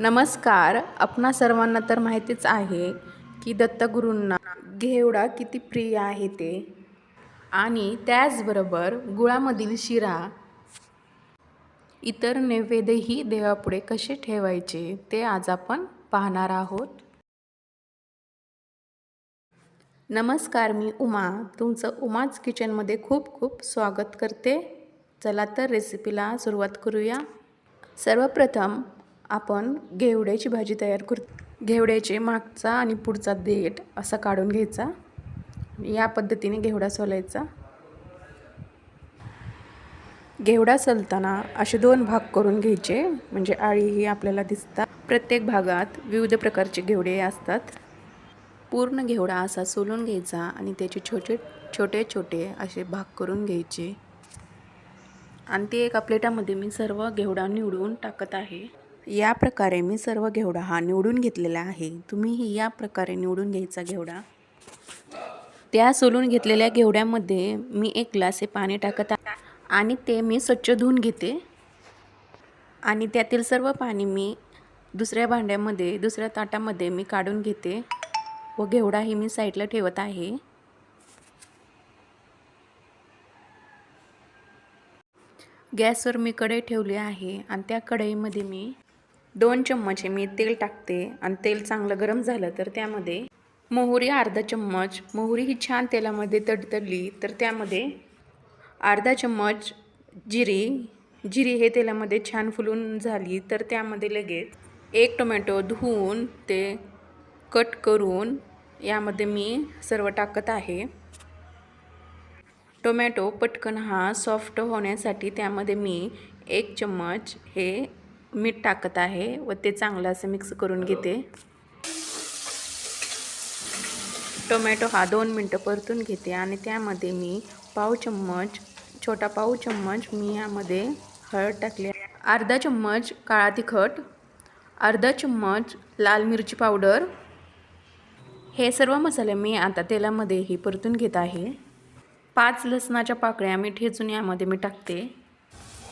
नमस्कार. आपणा सर्वांना तर माहितीच आहे की दत्तगुरूंना घेवडा किती प्रिय आहे ते. आणि त्याचबरोबर गुळामधील शिरा इतर नैवेद्यही देवापुढे कसे ठेवायचे ते आज आपण पाहणार आहोत. नमस्कार मी उमा. तुमचं उमाच किचनमध्ये खूप खूप स्वागत करते. चला तर रेसिपीला सुरुवात करूया. सर्वप्रथम आपण घेवड्याची भाजी तयार करू घेवड्याचे मागचा आणि पुढचा देठ असा काढून घ्यायचा. या पद्धतीने घेवडा सोलायचा. घेवडा सलताना असे दोन भाग करून घ्यायचे. म्हणजे आळी ही आपल्याला दिसतात प्रत्येक भागात विविध प्रकारचे घेवडे असतात. पूर्ण घेवडा असा सोलून घ्यायचा आणि त्याचे छोटे छोटे छोटे असे भाग करून घ्यायचे. आणि ते एका प्लेटामध्ये मी सर्व घेवडा निवडून टाकत आहे. या प्रकारे मी सर्व घेवडा हा निवडून घेतलेला आहे. तुम्हीही या प्रकारे निवडून घ्यायचा घेवडा. त्या सोलून घेतलेल्या घेवड्यामध्ये मी एक ग्लास हे पाणी टाकत आहे आणि ते मी स्वच्छ धुवून घेते. आणि त्यातील सर्व पाणी मी दुसऱ्या भांड्यामध्ये दुसऱ्या ताटामध्ये मी काढून घेते व घेवडाही मी साईडला ठेवत आहे. गॅसवर मी कढई ठेवली आहे आणि त्या कढईमध्ये मी दोन चम्मच हे मी तेल टाकते आणि तेल चांगलं गरम झालं तर त्यामध्ये मोहरी अर्धा चम्मच. मोहरी ही छान तेलामध्ये तडतडली तर त्यामध्ये अर्धा चम्मच जिरी. जिरी हे तेलामध्ये छान फुलून झाली तर त्यामध्ये लगेच एक टोमॅटो धुवून ते कट करून यामध्ये मी सर्व टाकत आहे. टोमॅटो पटकन हा सॉफ्ट होण्यासाठी त्यामध्ये मी एक चम्मच हे मीठ टाकत आहे व ते चांगलं असं मिक्स करून घेते. टोमॅटो हा दोन मिनटं परतून घेते आणि त्यामध्ये मी पाव चम्मच छोटा पाव चम्मच मी यामध्ये हळद टाकली. अर्धा चम्मच काळा तिखट अर्धा चम्मच लाल मिरची पावडर. हे सर्व मसाले मी आता तेलामध्ये ही परतून घेत आहे. पाच लसणाच्या पाकळ्या मी ठेचून यामध्ये मी टाकते.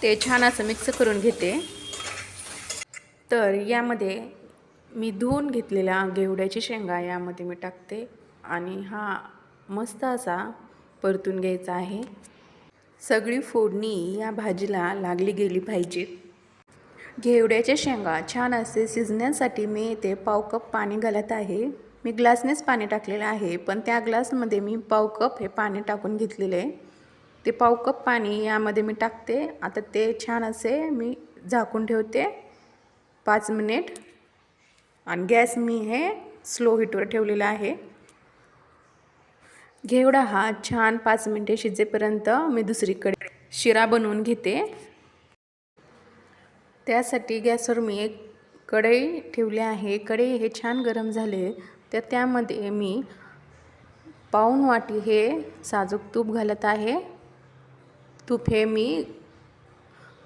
ते छान असं मिक्स करून घेते. तर यामध्ये मी धुवून घेतलेल्या घेवड्याची शेंगा यामध्ये मी टाकते आणि हा मस्त असा परतून घ्यायचा आहे. सगळी फोडणी या भाजीला लागली गेली पाहिजे. घेवड्याच्या शेंगा छान असे शिजण्यासाठी मी इथे पाव कप पाणी घालत आहे. मी ग्लासनेच पाणी टाकलेलं आहे पण त्या ग्लासमध्ये मी पाव कप हे पाणी टाकून घेतलेले. आहे ते पाव कप पाणी यामध्ये मी टाकते. आता ते छान असे मी झाकून ठेवते. पाच मिनिट. आणि गॅस मी हे स्लो हीटवर ठेवलेला आहे. घेवडा हा छान पाच मिनटे शिजेपर्यंत मी दुसरीकडे शिरा बनवून घेते. त्यासाठी गॅसवर मी एक कढई ठेवली आहे. कढई हे छान गरम झाले तर त्यामध्ये मी पाऊण वाटी हे साजूक तूप घालत आहे. तूप हे मी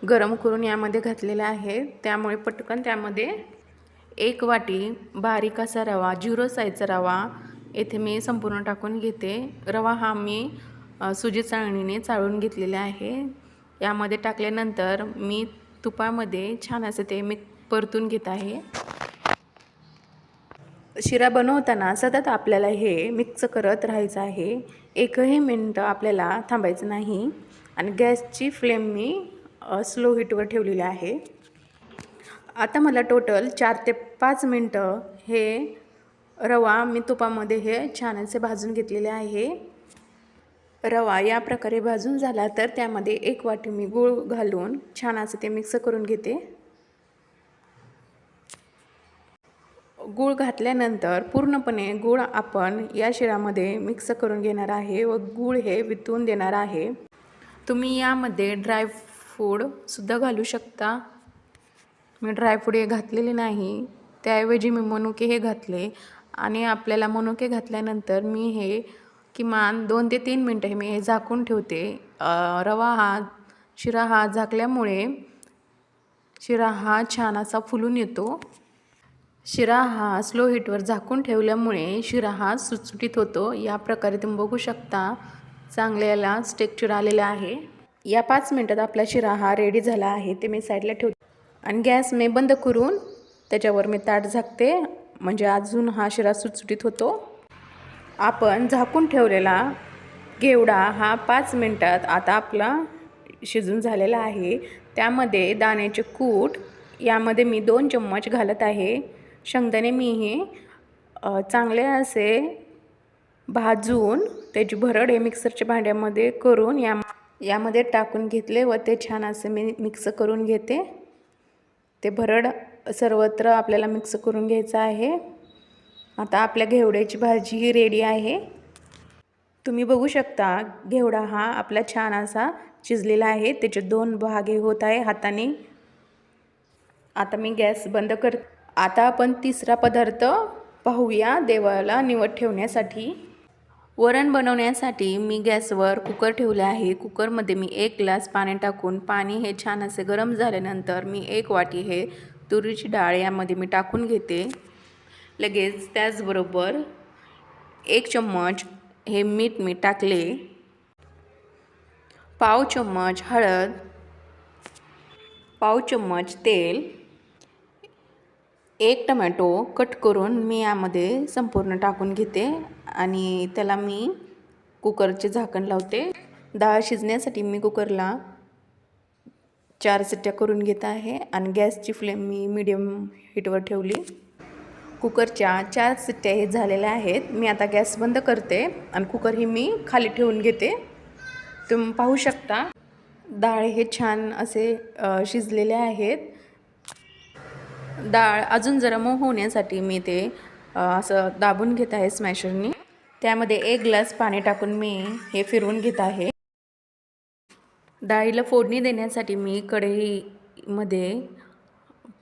गरम करून यामध्ये घातलेलं आहे. त्यामुळे पटकन त्यामध्ये एक वाटी बारीक असा रवा झिरो साईजचा रवा येथे मी संपूर्ण टाकून घेते. रवा हा मी सुजी चाळणीने चाळून घेतलेला आहे. यामध्ये टाकल्यानंतर मी तुपामध्ये छान असं ते मी परतून घेत आहे. शिरा बनवताना सतत आपल्याला हे मिक्स करत राहायचं आहे. एकही मिनटं आपल्याला थांबायचं नाही. आणि गॅसची फ्लेम मी स्लो हीटवर ठेवलेले आहे. आता मला टोटल चार ते पाच मिनटं हे रवा मी तुपामध्ये हे छान असे भाजून घेतलेले आहे. रवा या प्रकारे भाजून झाला तर त्यामध्ये एक वाटी मी गूळ घालून छान असं ते मिक्स करून घेते. गूळ घातल्यानंतर पूर्णपणे गूळ आपण या शिरामध्ये मिक्स करून घेणार आहे व गूळ हे वितवून देणार आहे. तुम्ही यामध्ये ड्राय फूडसुद्धा घालू शकता. मी ड्रायफ्रूट हे घातलेले नाही. त्याऐवजी मी मनुके हे घातले आणि आपल्याला मनुके घातल्यानंतर मी हे किमान दोन ते तीन मिनटं हे मी हे झाकून ठेवते. रवा हा शिरा हा झाकल्यामुळे शिरा हा छान असा फुलून येतो. शिरा हा स्लो हीटवर झाकून ठेवल्यामुळे शिरा हा सुटसुटीत होतो. या प्रकारे तुम्ही बघू शकता. चांगल्याला टेक्चर आलेला आहे. या पाच मिनटात आपला शिरा हा रेडी झाला आहे ते मी साईडला ठेवते. आणि गॅस मी बंद करून त्याच्यावर मी ताट झाकते. म्हणजे अजून हा शिरा सुटसुटीत होतो. आपण झाकून ठेवलेला घेवडा हा पाच मिनटात आता आपला शिजून झालेला आहे. त्यामध्ये दाण्याचे कूट यामध्ये मी दोन चम्मच घालत आहे. शेंगदाणे मी हे चांगले असे भाजून त्याची भरड हे मिक्सरच्या भांड्यामध्ये करून या यामध्ये टाकून घेतले व ते छान असे मी मिक्स करून घेते. ते भरड सर्वत्र आपल्याला मिक्स करून घ्यायचं आहे. आता आपल्या घेवड्याची भाजी ही रेडी आहे. तुम्ही बघू शकता घेवडा हा आपला छान असा शिजलेला आहे. त्याचे दोन भागे होत आहे हाताने. आता मी गॅस बंद कर आता आपण तिसरा पदार्थ पाहूया देवाला निवड ठेवण्यासाठी. वरण बनवण्यासाठी मी गॅसवर कुकर ठेवले आहे. कुकरमध्ये मी एक ग्लास पाणी टाकून पाणी हे छान असे गरम झाल्यानंतर मी एक वाटी हे तुरीची डाळ यामध्ये मी टाकून घेते. लगेच त्याचबरोबर एक चम्मच हे मीठ मी टाकले. पाव चम्मच हळद पाव चम्मच तेल एक टमॅटो कट करून मी यामध्ये संपूर्ण टाकून घेते आणि त्याला मी कुकरचे झाकण लावते. डाळ शिजण्यासाठी मी कुकरला चार सिट्ट्या करून घेत आहे आणि गॅसची फ्लेम मी मीडियम हीटवर ठेवली. कुकरच्या चार सिट्ट्या हे झालेल्या आहेत. मी आता गॅस बंद करते आणि कुकर ही मी खाली ठेवून घेते. तुम्ही पाहू शकता. डाळ हे छान असे शिजलेले आहेत. डाळ अजून जरा मऊ होण्यासाठी मी ते असं दाबून घेत आहे स्मॅशरनी. त्यामध्ये एक ग्लास पाणी टाकून मी हे फिरवून घेत आहे. डाळीला फोडणी देण्यासाठी मी कढईमध्ये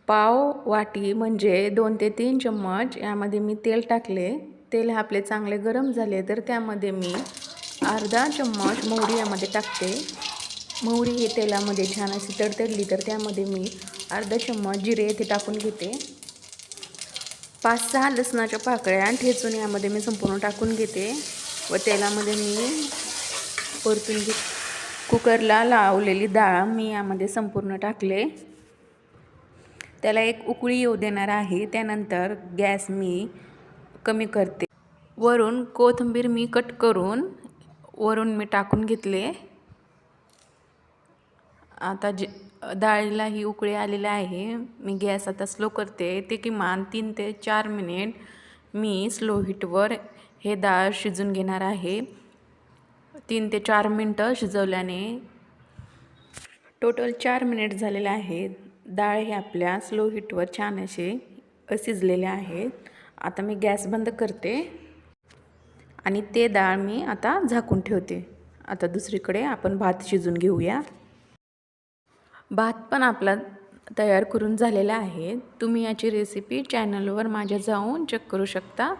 पाव वाटी म्हणजे दोन ते तीन चम्मच यामध्ये मी तेल टाकले. तेल आपले चांगले गरम झाले तर त्यामध्ये मी अर्धा चम्मच मोहरी यामध्ये टाकते. मोहरी हे तेलामध्ये छान अशी तडतडली तर त्यामध्ये मी अर्धा चम्मच जिरे येथे टाकून घेते. पाच सहा लसणाच्या पाकळ्या ठेचून यामध्ये मी संपूर्ण टाकून घेते. व तेलामध्ये मी परतून घे कुकरला लावलेली डाळ मी यामध्ये संपूर्ण टाकले. त्याला एक उकळी येऊ देणार आहे. त्यानंतर गॅस मी कमी करते. वरून कोथिंबीर मी कट करून वरून मी टाकून घेतले. आता जे डाळीला ही उकळी आलेली आहे. मी गॅस आता स्लो करते. ते किमान तीन ते चार मिनिट मी स्लो हीटवर हे डाळ शिजून घेणार आहे. तीन ते चार मिनटं शिजवल्याने टोटल चार मिनिट झालेले आहेत. डाळ हे आपल्या स्लो हीटवर छान असे शिजलेले आहेत. आता मी गॅस बंद करते आणि ते डाळ मी आता झाकून ठेवते. आता दुसरीकडे आपण भात शिजून घेऊया. भात पण आपला तयार करून झालेला आहे. तुम्ही याची रेसिपी चॅनलवर माझ्या जाऊन चेक करू शकता.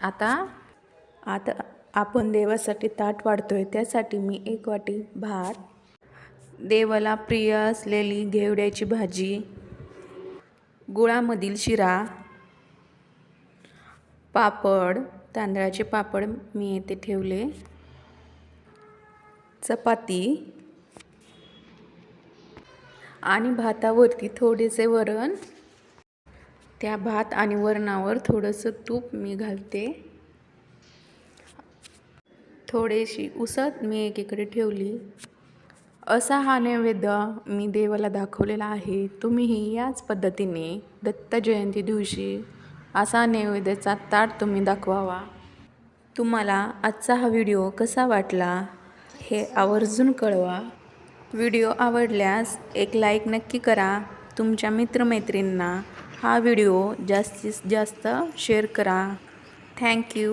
आता आता आपण देवासाठी ताट वाढतो आहे त्यासाठी मी एक वाटी भात देवाला प्रिय असलेली घेवड्याची भाजी गुळामधील शिरा पापड तांदळाचे पापड मी येथे ठेवले. चपाती आणि भातावरती थोडेसे वरण. त्या भात आणि वरणावर थोडंसं तूप मी घालते. थोडीशी उसत मी एकीकडे ठेवली. असा हा नैवेद्य मी देवाला दाखवलेला आहे. तुम्हीही याच पद्धतीने दत्त जयंती दिवशी असा नैवेद्याचा ताट तुम्ही दाखवावा. तुम्हाला आजचा हा व्हिडिओ कसा वाटला हे आवर्जून कळवा. व्हिडिओ आवडल्यास एक लाईक नक्की करा. तुमच्या मित्रमैत्रींना हा व्हिडिओ जास्तीत जास्त शेअर करा. थँक्यू